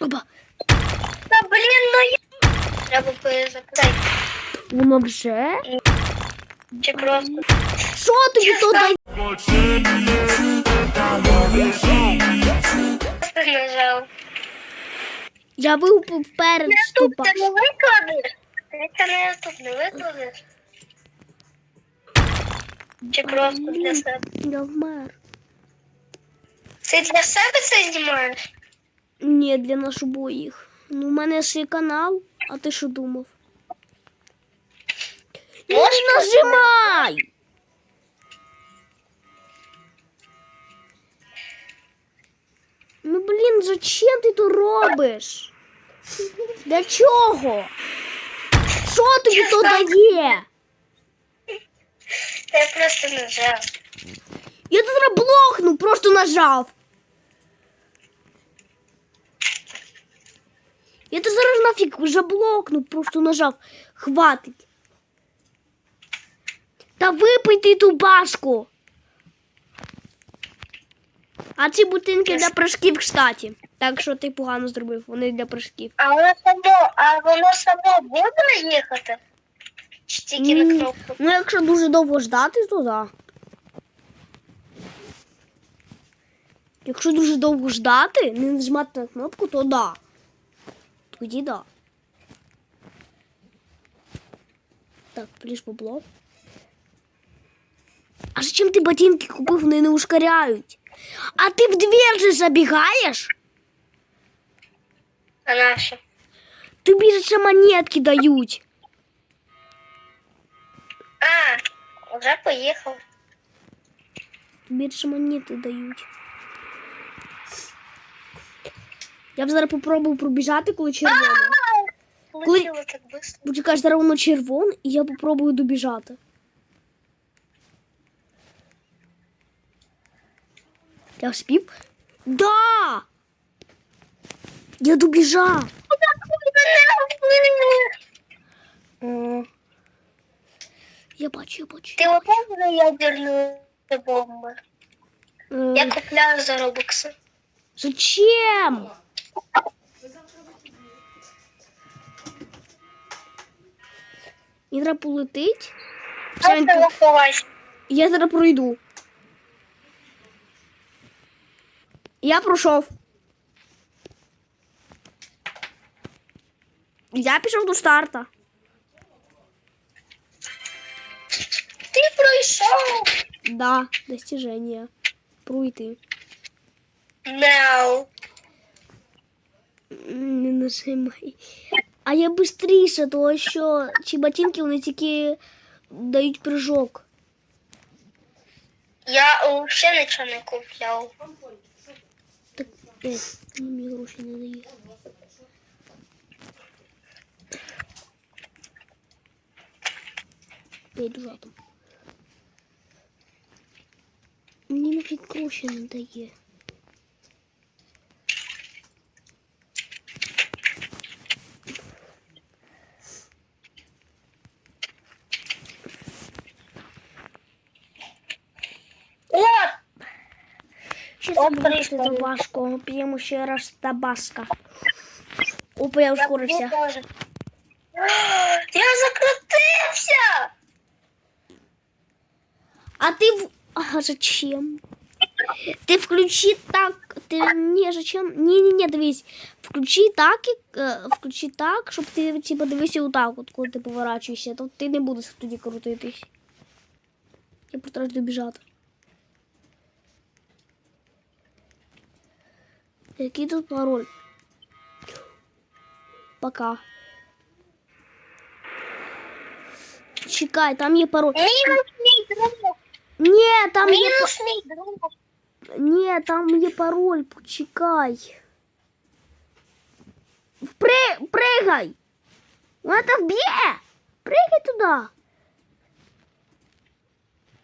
Опа. Та блін, ну я. Треба перезапитати. Воно вже? Чи просто. Що тобі тут дає? Просто нажав. Я був вперед Тут ти не викладеш? Ти не тут не викладеш? Чи просто для себе? Я вмер. Ти для себе це знімаєш? Ні, для нас обоїх. Ну, у мене ж є канал, а ти що думав? Не нажимай! Ну блін, зачем ти то робиш? Для чого? Що тобі то дає? Я просто нажав. Я тут блокну, просто нажав. Я тут зараз нафіг вже блокну, просто нажав. Хватить. Та випий ти ту башку. А ці бутинки для прыжків, кстати. Так що ти погано зробив, вони для прыжків. А воно само, а воно само буде їхати? Чи тільки на кнопку? Ну, якщо дуже довго ждати, то да. Якщо дуже довго ждати, не нажимати на кнопку, то да. Тоді да. Так, пліж бабло. А зачем ти ботинки купив, вони не ускоряють? А ти в двір же забігаєш? А наша? Тобі же ще монетки дають. А, вже поїхав. Тобі ще монети дають. Я б зараз попробую пробіжати, коли червоно. Полетіло так швидко. Почекай, зараз воно червоне, і я попробую добіжати. Я вспів? Да! Я добіжав. О. Я бачу, я бачу. Ти за ядерну бомбу? Е, Я купляю за робокси. Зачем? Треба полетить. Все, він Я зараз пройду. Я пройшов. Я пішов до старта. Ти пройшов. Да, достиження. Пройти. Мяу. Не нажимай. А я швидше, тому що ці ботинки вони тільки дають прыжок. Я взагалі нічого не купляв. Так, е, мені гроші не дає. Я йду жатом. Мені нафіг гроші не дає. От! Ще О, забув прийшла. табашко. П'ємо ще раз табаска. Опа, я ускорився. Я теж. Я закрутився! А ты... в- А зачем? Ты включи так... Ты... Не, зачем? Не-не-не, дивись. Включи так, і, е, включи так, щоб ти, типа, дивися отак, от, коли ти поворачуєшся. То ти не будеш тоді крутитись. Я постараюсь добіжати. Який тут пароль? Пока. Чекай, там є пароль. Мінус мій друг! Ні, там є па- Мінус мій друг! Ні, там є пароль, почекай. Впри... Пригай! Вона там вб'є! Пригай туди.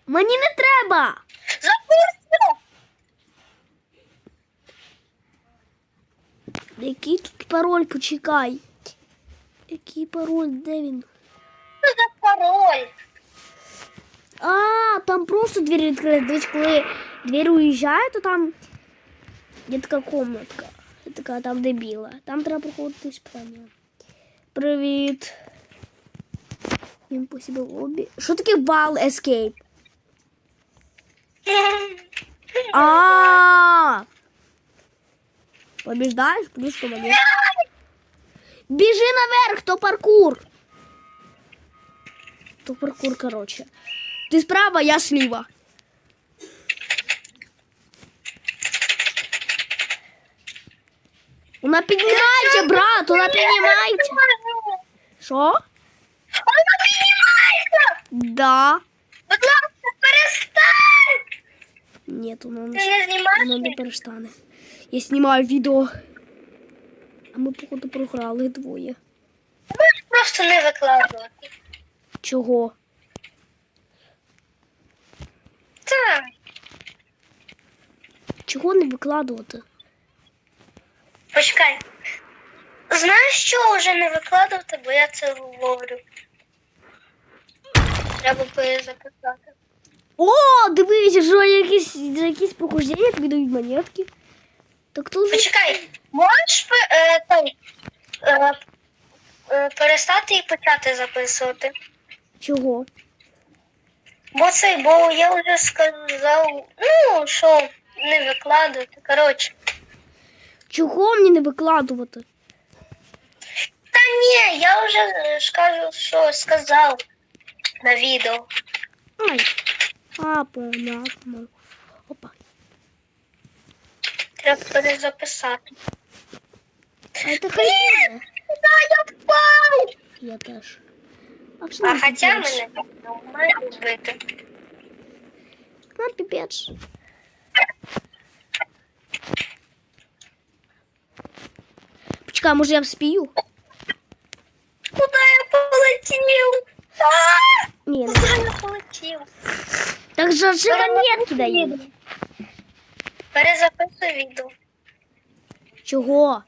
Мені не треба! Який тут пароль, почекай. Який пароль, де він? Що за пароль? А, там просто двері відкриті. Дивись, коли двері уїжджає, то там є така комнатка. така там де біла. Там треба проходити іспитання. Привіт. Impossible Lobby. Що таке Ball Escape? А. Побіждаєш, плюс командир. Біжи наверх, то паркур. То паркур, короче. Ти справа, я сліва. Вона піднімається, брат, вона піднімається. Що? Вона піднімається! Да. Будь ласка, перестань! Ні, вона не вона не перестане. Я знімаю відео. А ми, походу, програли двоє. Просто не викладувати. Чого? Так. Чого не викладувати? Почекай. Знаєш, що вже не викладувати, бо я це говорю. Треба перезаписати. О, дивись, що якісь, якісь похождення тобі дають монетки. Так тут. Почекай, можеш е, той, е, е, перестати і почати записувати? Чого? Бо цей, бо я вже сказав, ну, що не викладувати. Коротше. Чого мені не викладувати? Та ні, я вже е, ж кажу, що сказав на відео. Ай. А, понятно. Опа. Треба перезаписати. А це хай буде. Да, я впав! Я теж. А, А все, хоча піпець. мене має вбити. На піпець. Почекай, може я вспію? Куда я полетів? А! Ні, не. Куда я полетів? Так же ж монетки дають. Перезаписуй відео. Чого?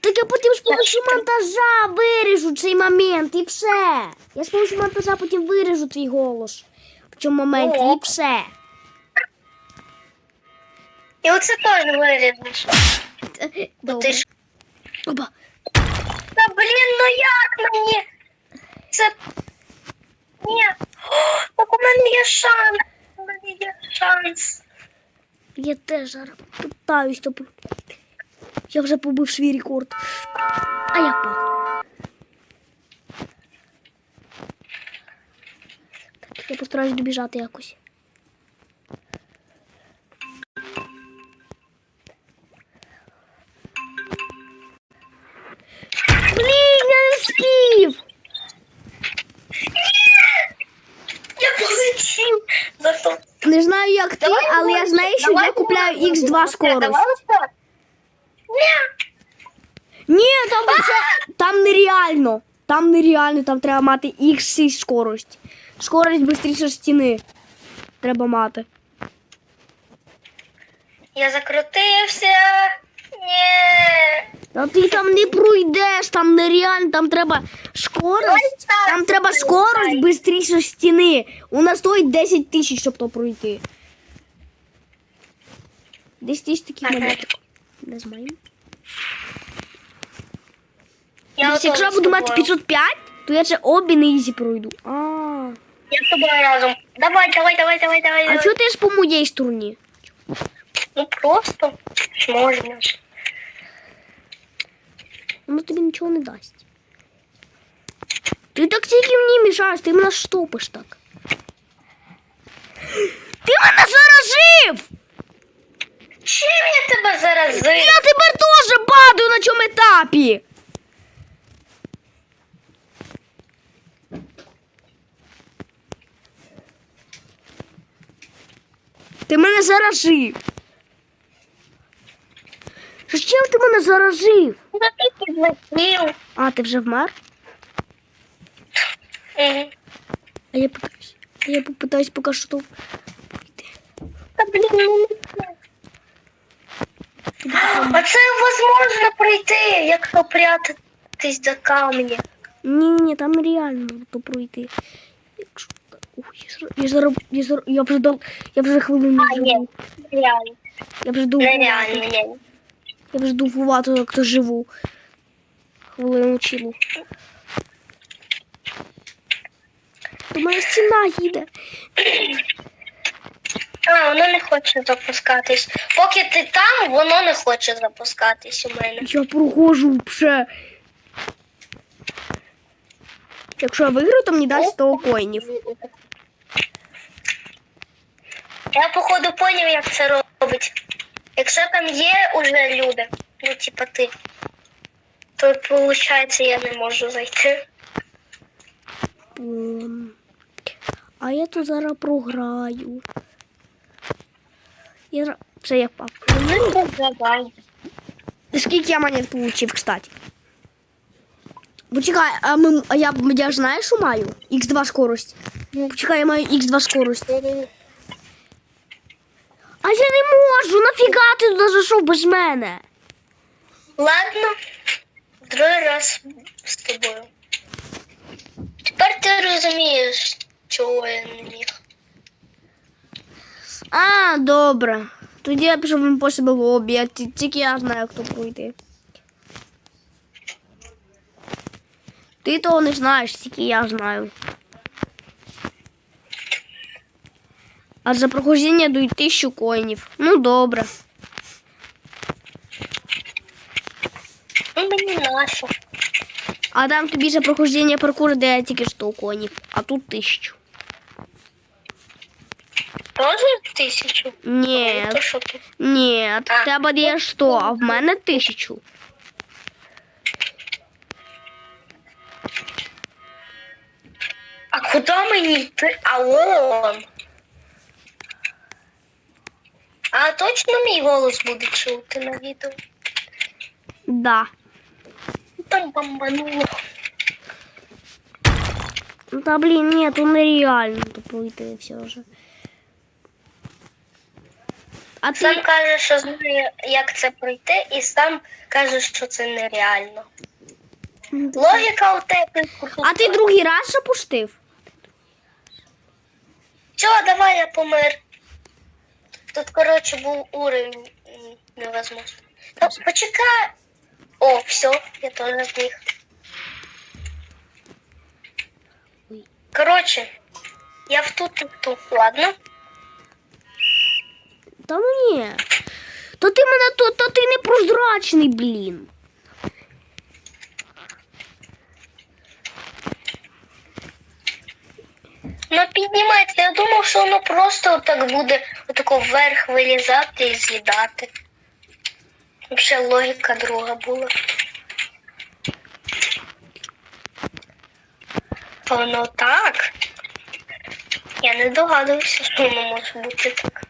Так я потім з помощью монтажа виріжу цей момент і все. Я з помощью монтажа потім виріжу твій голос в цьому моменті і все. І оце теж вирізеш. Бо Добре. ти ж. Опа. Та блін, ну як мені? Це. Ні. О, так у мене є шанс. Я теж зараз питаюсь, то я вже побив свій рекорд. А я впав. Так, я постараюсь добіжати якось. Блін, я не встиг! Я полетів. Зато. Не знаю, як ти, але я знаю, що я купляю X2 скорость. Ні, там це там нереально. Там нереально, там треба мати X6 скорость. Скорость швидше стіни. Треба мати. Я закрутився. Ні. Та ти там не пройдеш, там нереально, там треба скорость. Там треба скорость швидше стіни. У нас стоїть 10 тисяч, щоб то пройти. 10 тисяч таких Ага. монеток. Не знаю. Я якщо я буду мати 505, то я це обі на ізі пройду. А, Я з тобою разом. Давай, давай, давай, давай, давай. а чого ти ж по моїй стороні? Ну просто можна ж. Воно тобі нічого не дасть. Ти так тільки мені мішаєш, ти мене штопиш так. Ти мене заражив! Чим я тебе заразив? Я тепер теж падаю на цьому етапі. Ти мене заражив. Зачем ти мене заражив? Ну. А, ти вже вмер? Мгм. А я попитаюсь. А я попитаюсь поки що то пройти. Та блін, ну не це. А це возможно пройти, якщо прятатись за камні. Ні, ні, там реально то пройти. Якщо... Ух, я, ж- я, зараз, я, вже дав, я вже хвилину А, живу. ні. Реально. Я вже довгувато. Нереально, ні. Я вже довгувато, як то живу. Хвилину чилу. До мене стіна їде. А, воно не хоче запускатись. Поки ти там, воно не хоче запускатись у мене. Я проходжу вже. Якщо я виграю, то мені дасть 100 коїнів. Я походу поняв, як це робить. Якщо там є уже люди, ну типа ти, то виходить я не можу зайти. Ем, А я тут зараз програю. Зра- Все, я впав. Ну, давай. Скільки я монет получив, кстати? Почекай, а, ми, а я, я ж знаєш, що маю? Х2 скорость. Почекай, я маю Х2 скорость. А я не можу, нафіга ти туди зайшов без мене? Ладно, другий раз з тобою. Тепер ти розумієш, чого я не міг. А, добре. Тоді я пішов по себе в лобі, я тільки я знаю, як то пройти. Ти того не знаєш, тільки я знаю. А за прохождення дають тисячу коїнів. Ну добре. Ну мені нащо. А там тобі за прохождення паркуру дає тільки 100 коїнів, а тут тисячу. Тоже тисячу? Ні, То що ти? ні, в А. тебе дає 100, а в мене тисячу. А куди мені йти? А он. А точно мій голос буде чути на відео? Да. Там бомбануло. Ну та блін, ні, то нереально то пройти все ж. А Сам ти. каже, що знає, як це пройти, і сам каже, що це нереально. Логіка у тебе. А ти другий раз запустив? Все, давай я помер. Тут, коротше, був уровень невозможно. Ну, почекай. О, все, я теж зміг. Ой. Коротше, я в тут тут, тут. Ладно. Та ні. То ти мене то, то ти непрозрачний, блін. Ну піднімається. Я думав, що воно просто так буде отако вверх вилізати і з'їдати. Взагалі логіка друга була. А воно так. Я не догадувався, що воно може бути так.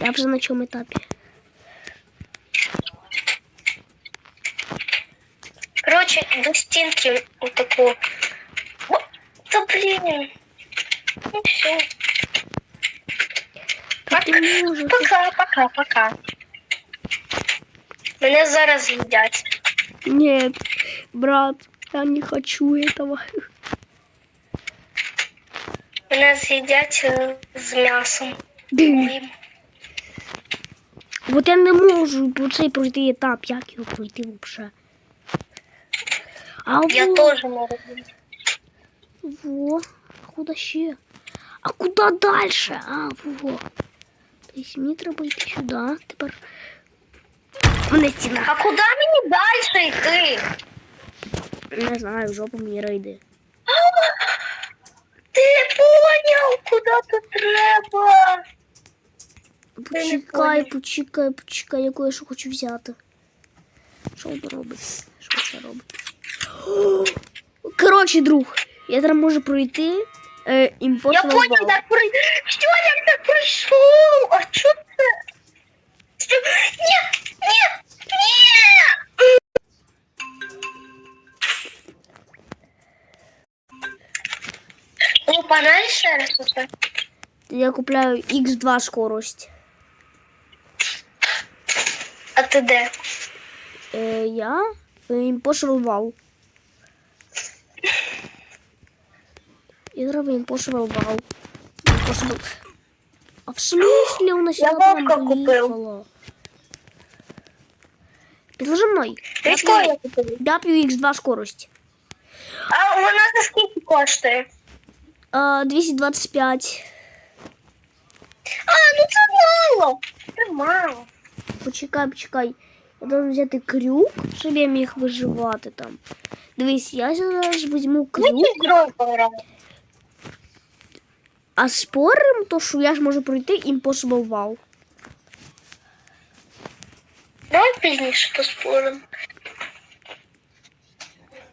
Я вже на чому етапі. Коротше, до стінки отаку. О, Та блін. Ну все. Та ти не можеш. Пока, пока, пока. Мене зараз їдять. Нет, брат, я не хочу этого. Мене з'їдять е, з м'ясом. Ой, Вот я не можу цей пройти етап, як його пройти взагалі. А Я во, теж роблю. во, а куди ще? А куди далі? А, во. Тобто мені треба йти сюди, тепер. Мене стіна. А куди мені далі йти? Не знаю, в жопу мені рейди. Ти поняв, куди тут треба? не Почекай, поняв. почекай, почекай, я кое-що хочу взяти. Що воно робить? Що це робить? Коротше, друг, я зараз можу пройти е, Я Impossible поняв, Wall. так пройшов. Що я так пройшов? А що це? Що? Ні, ні, ні. Ну, погнали ще раз усе. Я купляю X2 скорость. А ти де? Е, я е, Impossible Wall. Я зараз в Impossible Wall. Impossible... А в смысле у нас Я сюда вовка прям купив. приїхало? Підложи мною. Військовий я купив. Я п'ю X2 скорость. А вона за скільки коштує? А, 225. А, ну це мало. Це мало. Почекай, почекай. Я должен взяти крюк, щоб я міг виживати там. Дивись, я зараз візьму Ми крюк, щось другого пограли. а спорим, то що я ж можу пройти Impossible Wow. Давай пізніше поспоримо.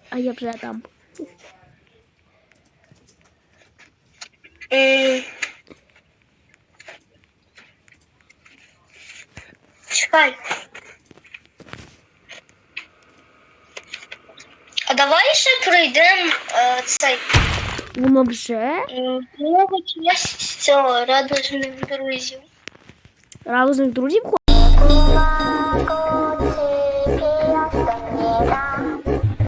А я вже там. М. Чекай. А давай ще пройдемо е, цей Воно вже м, мого честь цього радужних друзів. радужних друзів.